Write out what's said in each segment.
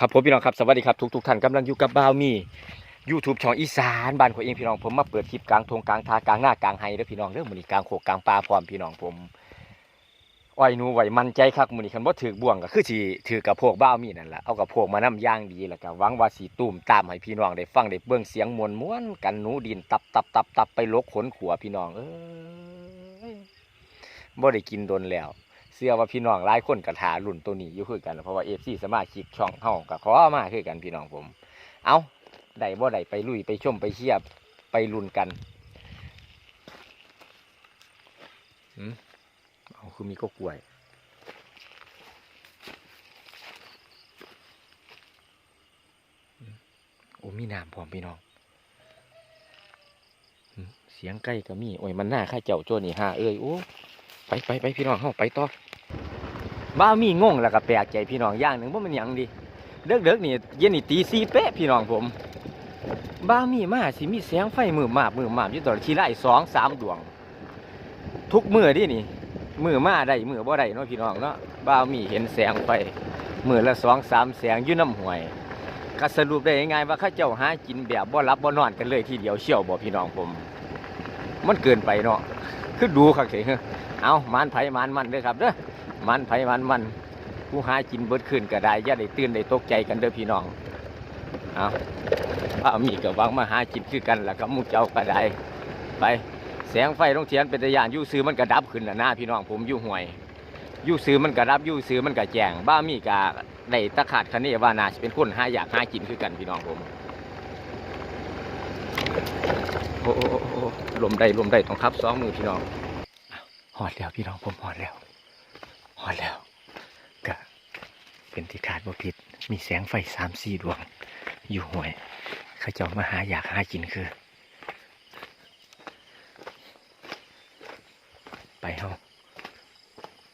ครับผมพี่น้องครับสวัสดีครับทุกทุกท่านกำลังอยู่กับบ่าวมี YouTube ช่องอีสานบ้านของเองพี่น้องผมมาเปิดคลิปกลางทงกลางทากลางหน้ากลางไฮเด้อพี่น้องเด้องมือนี้กลางโขกกลางป่าพร้อมพี่น้องผมอ้อยหนูไหวมันใจคักมือนี้คันบ่ถือบ่วงก็คือสิถือกับพวกบ่าวมีนั่นแหละเอากับพวกมานํอย่างดีแล้วก็หวังว่าสิตุ้มตามให้พี่น้องได้ฟังได้เบิ่งเสียงมวลม้วนกันหนูดินตับตับตับตับไปลกขนขัวพี่น้องเอ้ยบ่ได้กินโดนแล้ว เชื่อว่าพี่น้องหลายคนก็ถารุ่นตัวนี้อยู่คือกัน เพราะว่าเอฟซีสมาชิกช่องเฮาก็ขอมาคือกันพี่น้องผม เอาได้บ่ได้ไปลุยไปชมไปเชียบไปรุ่นกันหืมเอาคือมีก็กล้วยโอ้มีน้ำพร้อมพี่น้องเสียงใกล้ก็มีโอ้ยมันหน้าข้าเจ้าโจนี่ห้าเอ้ยโอ้ ไปไปไปพี่น้องเฮาไปต่อบ้ามีงงแล้วก็แปลกใจพี่น้องอย่างหนึ่งว่ามันยังดีเด็กเด็กนี่เย็นนี่ตีสี่เป๊ะพี่น้องผมบ้ามีมาสิมีแสงไฟมือมาบมือมาบอยู่ตลอดทีไล่สองสามดวง ทุกมือดินี่มือมาได้มือบ่ได้เนาะพี่น้องเนาะบ้ามีเห็นแสงไฟมือละสองสามแสงอยู่น้ำห่วยก็สรุปได้ง่ายว่าข้าเจ้าหากินแบบบ่รับบ่นอนกันเลยทีเดียวเชี่ยวบ่พี่น้องผม มันเกินไปเนาะคือดูคักเถอะเอามันไผ่มานมันเด้อครับเด้อมันไผ่มันมันผู้หากินเบิดขึ้นก็ได้ย่าได้ตื่นได้ตกใจกันเด้อพี่น้องเอาถ้ามีก็หวังมาหากินคือกันแล้วก็มุเจ้าก็ได้ไปแสงไฟต้องเทียนเป็นตะยานยู่ซื้อมันก็ดับขึ้นแล้วนะพี่น้องผมยู่ห่วยยู่ซื้อมันก็ดับยู่ซื้อมันก็แจงบ้ามีก็ได้ตะขาดคะเนว่านาจะเป็นคนหาอยากหากินคือกันพี่น้องผมโอ้โอ้โอ้โอ้ลมได้ลมได้ต้องครับสองมือพี่น้อง หอดแล้วพี่น้องผมหอดแล้วพอดแล้วก็เป็นที่ขาดบ่ผิด มีแสงไฟสามสี่ดวง อยู่ห่วยเขาเจ้ามาหาอยากหากินคือ ไปเฮา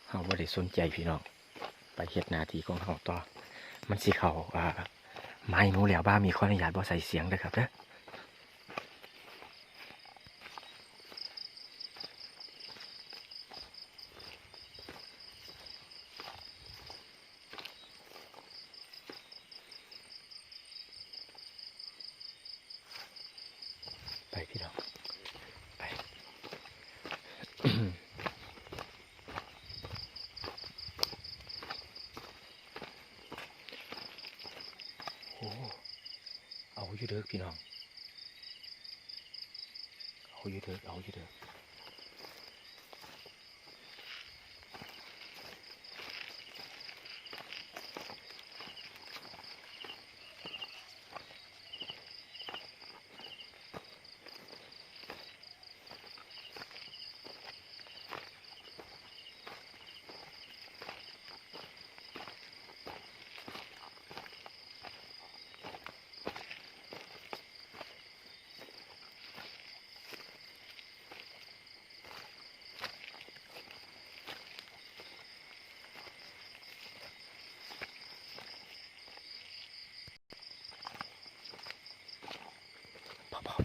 เฮาบ่ได้สนใจพี่น้อง ไปเฮ็ดนาทีของเฮาต่อ มันสิเขาอ่าไม้หนูแล้วบ้ามีข้ออนุญาตบ่ใส่เสียงเด้อครับเด้อ ไปพี่น้องไป โอ้เอาอยู่เด้อพี่น้อง เอาอยู่เ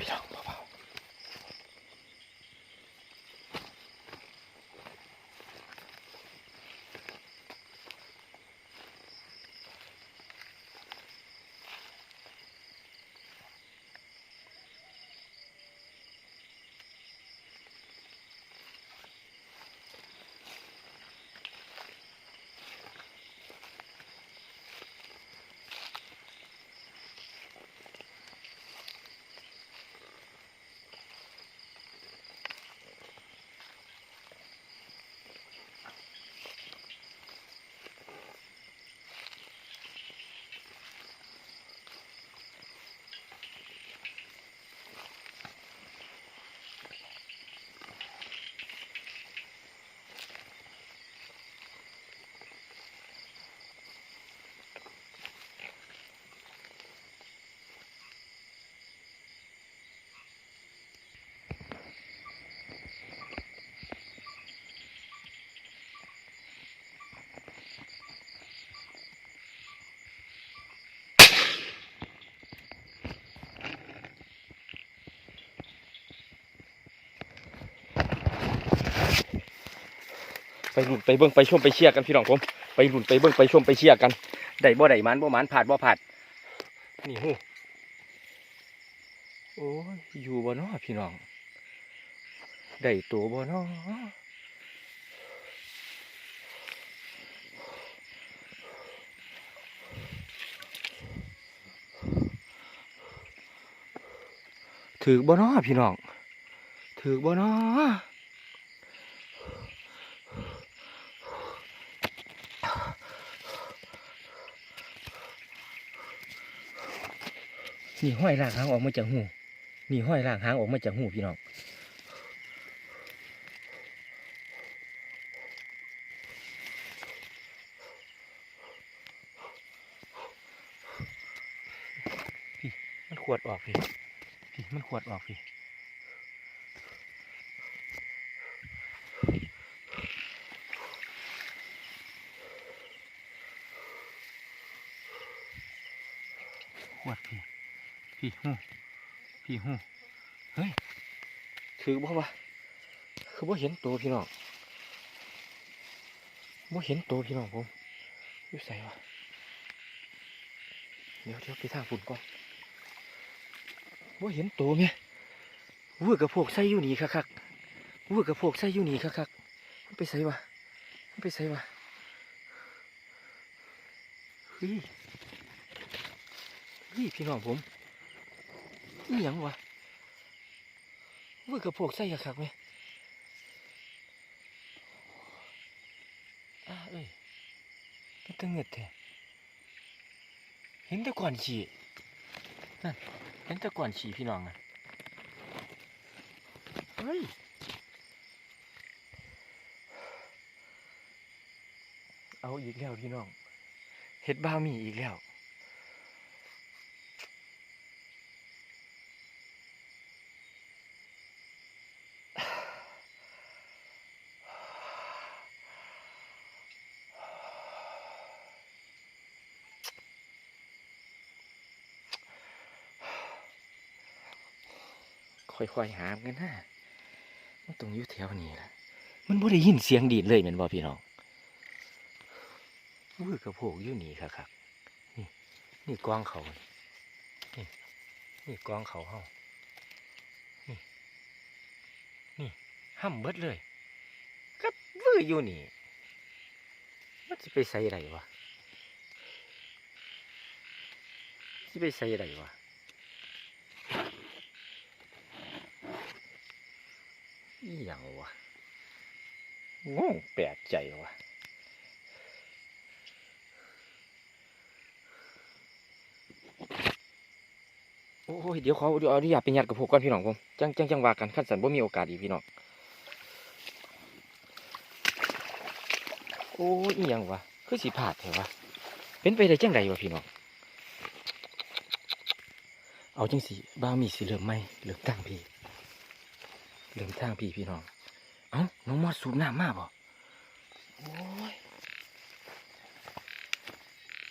ด้ ไปหลุนไปเบิ่งไปชมไปเชียร์กันพี่น้องผม ไปหลุนไปเบิ่งไปชมไปเชียร์กันได้บ่ได้หมันบ่หมันผาดบ่ผาดนี่หูโอ้ยอยู่บ่นาะพี่น้องได้ตัวบ่นาะถือบ่นาะพี่น้องถือบ่นา นี่ห้อยลากหางออกมาจากหูนี่ห้อยลากหางออกมาจากหูพี่น้องพี่มันขวดออกพี่พี่มันขวดออกพี่ขวดพี่ พี่หูพี่หูเฮ้ยถือบ่วะคือบ่เห็นตัวพี่น้องบ่เห็นตัวพี่น้องผมอยู่ใส่วะเดี๋ยวเดี๋ยวไปทางฝุ่นก่อนบ่เห็นตัวแม่วื้อกับพวกใส่อยู่นี่คักๆวื้อกับพวกใส่อยู่นี่คักๆมันไปใส่วะมันไปใส่วะเฮ้ยเฮ้ยพี่น้องผม นี่ยังวะวื้อกับพวกใส่คักไหมอ้าเอ้ยเป็นตังเงืดแท้เห็นแต่ก่อนฉี่นั่นเห็นแต่ก่อนฉี่พี่น้องอะเฮ้ยเอาอีกแล้วพี่น้องเฮ็ดบ้ามีอีกแล้ว ค่อยๆหามกันนะมันต้องอยู่แถวนี้ล่ะมันบ่ได้ยินเสียงดีดเลยแม่นบ่พี่น้องวื้อกระโพกอยู่นี่ครับครับนี่นี่กองเขานี่นี่กองเขาเฮานี่นี่ห้ำเบิดเลยก็วื้ออยู่นี่มันสิไปใส่ไรวะสิไปใส่ไรวะ อีหยังวะงงแปลกใจวะโอ้ยเดี๋ยวเขาเดี๋ยวเอาอนุญาตไปยัดกับพวกก่อนพี่น้องผมจังจังจังว่ากันขั้นสันบ่มีโอกาสอีกพี่น้องโอ้ยอีหยังวะคือสิพลาดแท้วะเป็นไปได้จังไดวะพี่น้องเอาจังสิบ้ามีสิเริ่มไหมเริ่มตั้งพี่ เริ่มทางพี่พี่น้อง เอ้า น้องมอดสูบน้ำมากบ่โอ้ย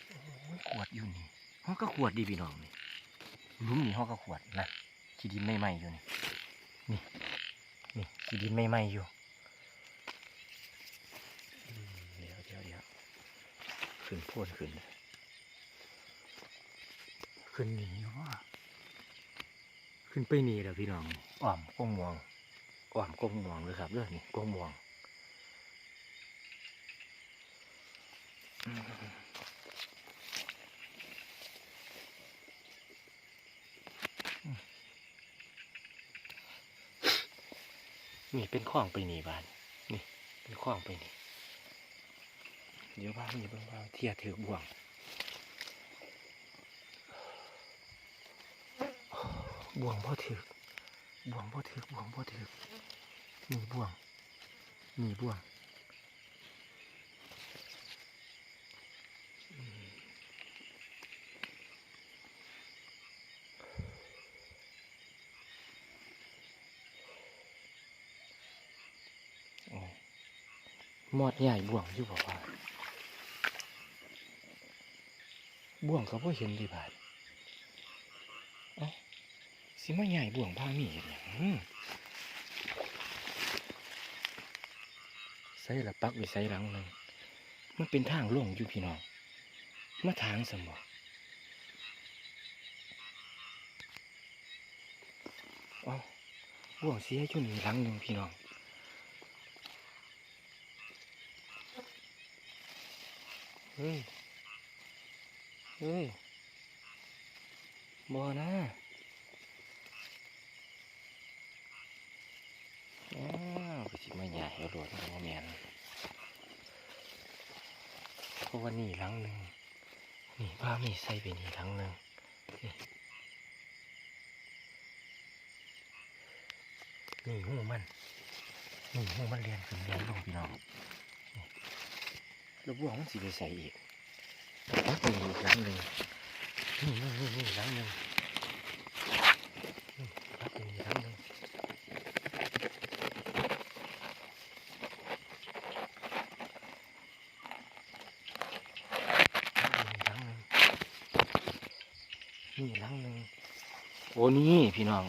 โอ้ยขวดอยู่นี่ห้องก็ขวดดีพี่น้องนี่ลุ้มนี่ห้องก็ขวดนะขีดินไม่ไหมอยู่นี่ นี่ นี่ขีดินไม่ไหมอยู่เดี๋ยวเดี๋ยวเดี๋ยวขึ้นพ่นขึ้น ขึ้นหนีว่าขึ้นไปหนีแล้วพี่น้องอ้อมก้งมวง อ้อมก้งมวงเลยครับเรื่องนี้ก้งมวงนี่เป็นข้องไปนี่บ้านนี่เป็นข้องไปนี่เดี๋ยวบ้านี่เบ้างบ้างเทียถือบ่วงบ่วงพ่อถือ บ่วงพ่อถือกบ่วงพ่อถือกนี่บ่วงนี่บ่วงมโอ้ยมดใหญ่บ่วงอยู่บอกว่าบ่วงเขาพ่เห็นดีบาด สิมาใหญ่บ่วงผ้ามีเห็นหยังใส่ละปักไว้ใส่หลังหนึ่งมันเป็นทางลงอยู่พี่น้อง มาทางสมบ่เอาบ่วงเสียอยู่นี่หลังหนึ่งพี่น้องเฮ้ย เฮ้ย บ่นะอ้าวก็สิมาใหญ่เอาโดดมาแมนเพราะว่านี่หลังหนึ่งนี่บ้ามีใส่ไปนี่หลังหนึ่งนี่นี่หูมันนี่หูมันเรียนขึ้นเรียนลงพี่น้องแล้วบ่วงมันสิไปใส่อีกนี่หลังหนึ่งนี่นี่นี่นี่หลังหนึ่งนี่ปั๊บนี่หลังหนึ่งนี่หลังหนึ่ง โอ้นี่พี่น้อง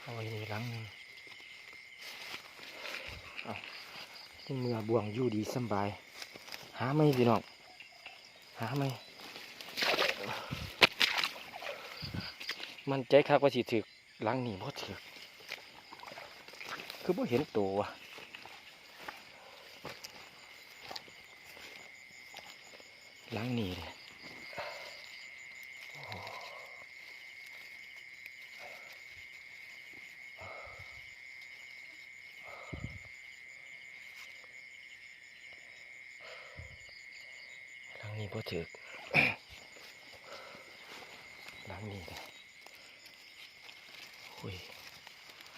เอาไว้นี่หลังนึงเอานี่เมื่อบวงอยู่ดีสบาย หาไหมพี่น้อง หาไหมมันใจคักว่าสิถึกหลังนี่บ่ถึกคือบ่เห็นตัว วะหลังนี่เลยหลังนี้บ่ถึกหลังนี้เลยอุ้ย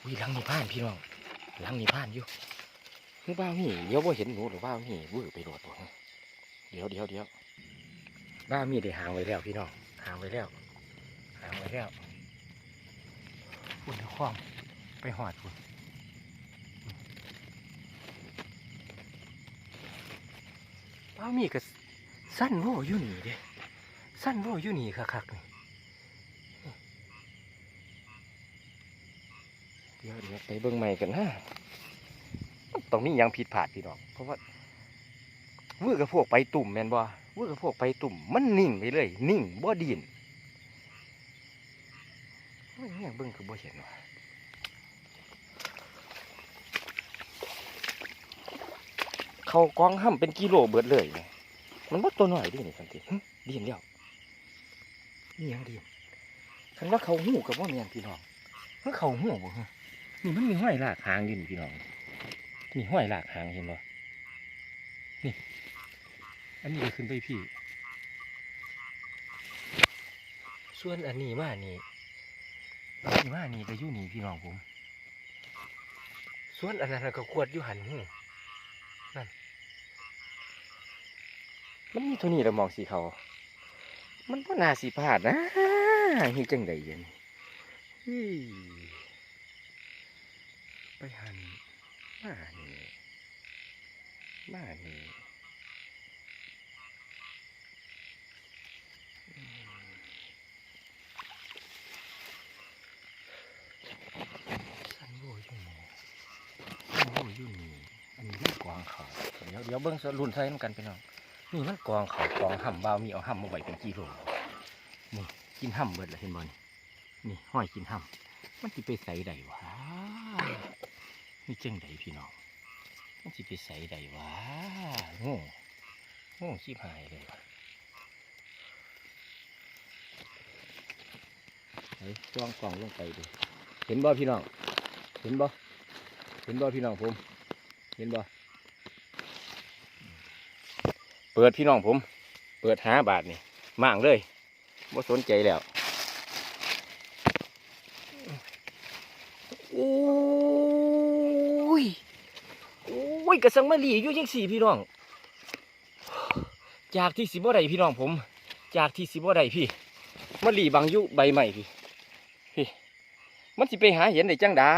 อุ้ยหลังนี้ผ่านพี่น้องหลังนี้ผ่านอยู่คือบ้าวนี่เดี๋ยวบ่าเห็นหนูหรือบ้าวนี่วื้อไปโดดบ่ฮะเดี๋ยวเดี๋ยวเดี๋ยว บ้าวมีได้หางไว้แล้วพี่น้องหางไว้แล้วหางไว้แล้วพุ่นเดี๋ยวคล้องไปหอดพุ่นบ้าวมีก็สั้นโว่อยู่นี่เด้สั้นโว่อยู่นี่คักๆนี่เดี๋ยวเดี๋ยวไปเบิ่งใหม่กันนะตรงนี้ยังผิดพลาดพี่น้องเพราะว่าเวือกับพวกไปตุ่มแมนบ่เวือกับพวกไปตุ่มมันนิ่งไปเลย นิ่งบ่ดินเนี่ยเบิ่งคือบ่เห็นว่ะเขากองห้ำเป็นกิโลเบิดเลยเนี่ยมันบ่ตัวหน้อยดินี่สันติหึดินเดียวนี่ยังดินคันว่าเขาหูกับว่าแมนพี่น้องเมันเขาหูบ่ฮะนี่มันมีห้อยลากหางอยู่นี่พี่น้องมีห้อยลากหางเห็นบ่นี่ อันนี้ก็ขึ้นไปพี่ ส่วนอันนี้มานี่อันนี้มานี่ก็อยู่นี่พี่น้องผม ส่วนอันนั้นก็ขวดอยู่หันหูนั่น มันมีเท่านี้ละมองสีเขา มันก็น่าสีพลาดนะเฮ็ดจังใดย็นเฮ้ยไปหันมานี่มานี่อืมสันโบอยู่นี่สันโบอยู่นี่อันนี้มันกวางเขา เดี๋ยวเบิ้งรุ่นใส่น้ำกันไปน้องนี่มันกวางเขากวางห่ำบาวมีเอาห่ำมาไว้เป็นกิโลนี่กินห่ำเบิดเลยเห็นบ่นี่นี่ห้อยกินห่ำมันสิไปใส่ใดวะนี่เจังใดพี่น้องมันสิไปใส่ใดวะโง่โง่ชิบหายเลยวะไอ้จ้องกล่องลงไปดูเห็นบ่พี่น้อง เห็นบ่เห็นบ่พี่น้องผม เห็นบ่ เปิดพี่น้องผม เปิดหาบาทนี่มั่างเลยบ่สนใจแล้วโอ้ยโอ้ยกระสังมาหลีอยู่ยังสี่พี่น้อง จากที่สิบ่ได้พี่น้องผม จากที่สิบ่ได้พี่มาหลีบางยุใบใหม่พี่พี่ มันสิไปหาเห็นได้จังได้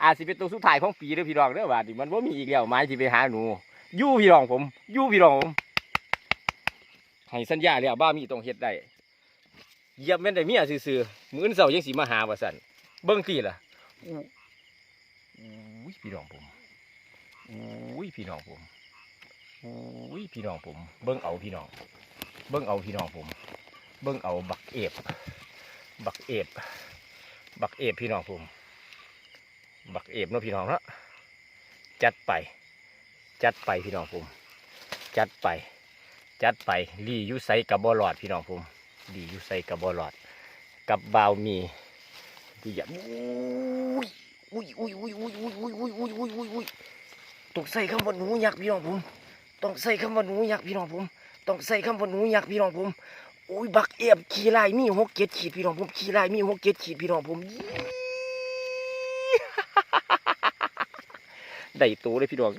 อา อาจ สิเป็นตัวสุดท้ายของปีเด้อพี่น้องเด้อบาดนี้มันบ่มีอีกแล้วไม้ที่ไปหาหนูยู่พี่น้องผมยู่พี่น้องผมให้สัญญาแล้วบ้ามีต้องเฮ็ดได้เยียบแม่นได้เมียซื่อๆมื้อนเช้ายังสิมาหาว่าซั่นเบิ่งตีล่ะอู้อุ้ยพี่น้องผมอุ้ยพี่น้องผมอุ้ยพี่น้องผม เบิ่งเอาพี่น้อง เบิ่งเอาพี่น้องผม เบิ่งเอาบักเอฟบักเอฟบักเอฟพี่น้องผม บักเอฟเนาะพี่น้องเนาะจัดไป จัดไปพี่น้องผม จัดไป จัดไปลียุไซกับบอลอดพี่น้องผมลียุไซกับบอลอด กับบาวมีดีอย่าอุ้ยอุ้ยอุ้ยอุ้ยอุ้ยอุ้ยอุ้ยอุ้ยอุ้ยอุ้ยอุ้ยต้องใส่คำว่าหนูยักษ์พี่น้องผม ต้องใส่คำว่าหนูยักษ์พี่น้องผม ต้องใส่คำว่าหนูยักษ์พี่น้องผมโอ้ยบักเอฟขี่ลายมีหกเจ็ดขีดพี่น้องผมขี่ลายมีหกเจ็ดขีดพี่น้องผม ได้ตัวเลยพี่น้อง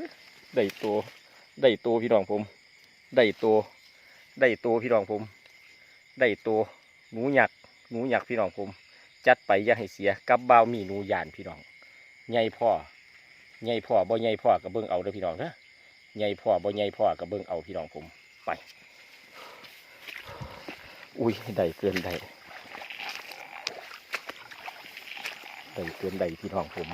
ได้ตัวได้ตัวพี่น้องผมได้ตัวได้ตัวพี่น้องผม ได้ตัวหนูหยักหนูหยักพี่น้องผม จัดไปอย่าให้เสียกับบ่าวมีหนูยานพี่น้องใหญ่พ่อใหญ่พ่อบ่ใหญ่พ่อกับเบิ่งเอาเด้อพี่น้องเด้อใหญ่พ่อบ่ใหญ่พ่อกับเบิ่งเอาพี่น้องผมไป อุ้ยได้เกินได้ได้เกินได้พี่น้องผม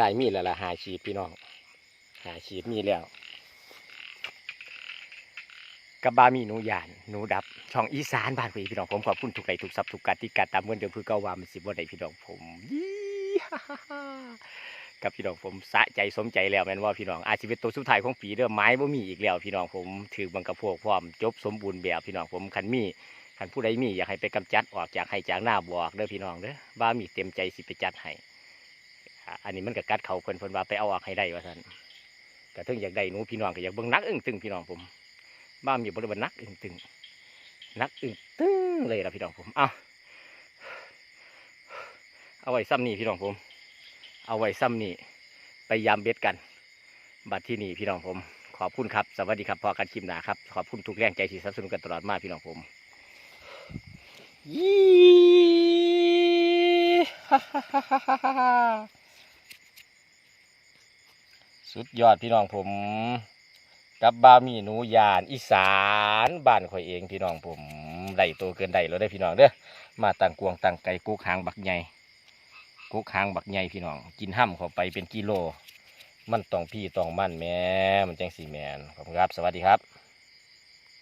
ลายมีแล้วล่ะหาขีดพี่น้องหาขีดมีแล้วกับบามีหนูยานหนูดับ ช่องอีสานบ้านพี่พี่น้องผมขอบคุณทุกไลค์ทุกซับทุกการติการตามเงินเดือนเพื่อเก้าว่ามันสิบ่ได้พี่น้องผมยี่ฮ่ากับพี่น้องผมสะใจสมใจแล้วแม่นว่าพี่น้องอาชีพตัวสุดท้ายของปีเด้อไม้บ่มีอีกแล้วพี่น้องผมถือบังกระพวกพร้อมจบสมบูรณ์แบบพี่น้องผมคันมีคันผู้ใดมีอยากให้ไปกำจัดออกจากให้จากหน้าบอกเด้อพี่น้องเด้อบ้ามีเต็มใจสิไปจัดให้ อันนี้มันก็กัดเขาเพิ่นเพิ่นว่าไปเอาออกให้ได้ว่าท่านก็ถึงอยากได้หนูพี่น้องก็อยากเบิ่งนักอึ้งตึงพี่น้องผมบ้านมีบริบทนักอึ้งตึงนักอึ้งตึงเลยล่ะพี่น้องผมเอาเอาไว้ซ้ำนี่พี่น้องผม เอาไว้ซ้ำนี่ไปยามเบ็ดกัน บัดที่นี่พี่น้องผม ขอบคุณครับ สวัสดีครับพอกันคลิปหนาครับ ขอบคุณทุกแรงใจที่สนับสนุนกันตลอดมาพี่น้องผมยี่ฮ่าฮ่าฮ่าฮ่า สุดยอดพี่น้องผม กับบามีหนูยานอีสานบ้านข่อยเองพี่น้องผมได้โตเกินได้แล้วได้พี่น้องเด้อมาตั้งกวงตั้งไก่กุกหางบักใหญ่กุกหางบักใหญ่พี่น้อง กินห้ำเข้าไปเป็นกิโล มันต้องพี่ต้องมั่นแม่มันจังสีแมนขอบคุณครับ สวัสดีครับ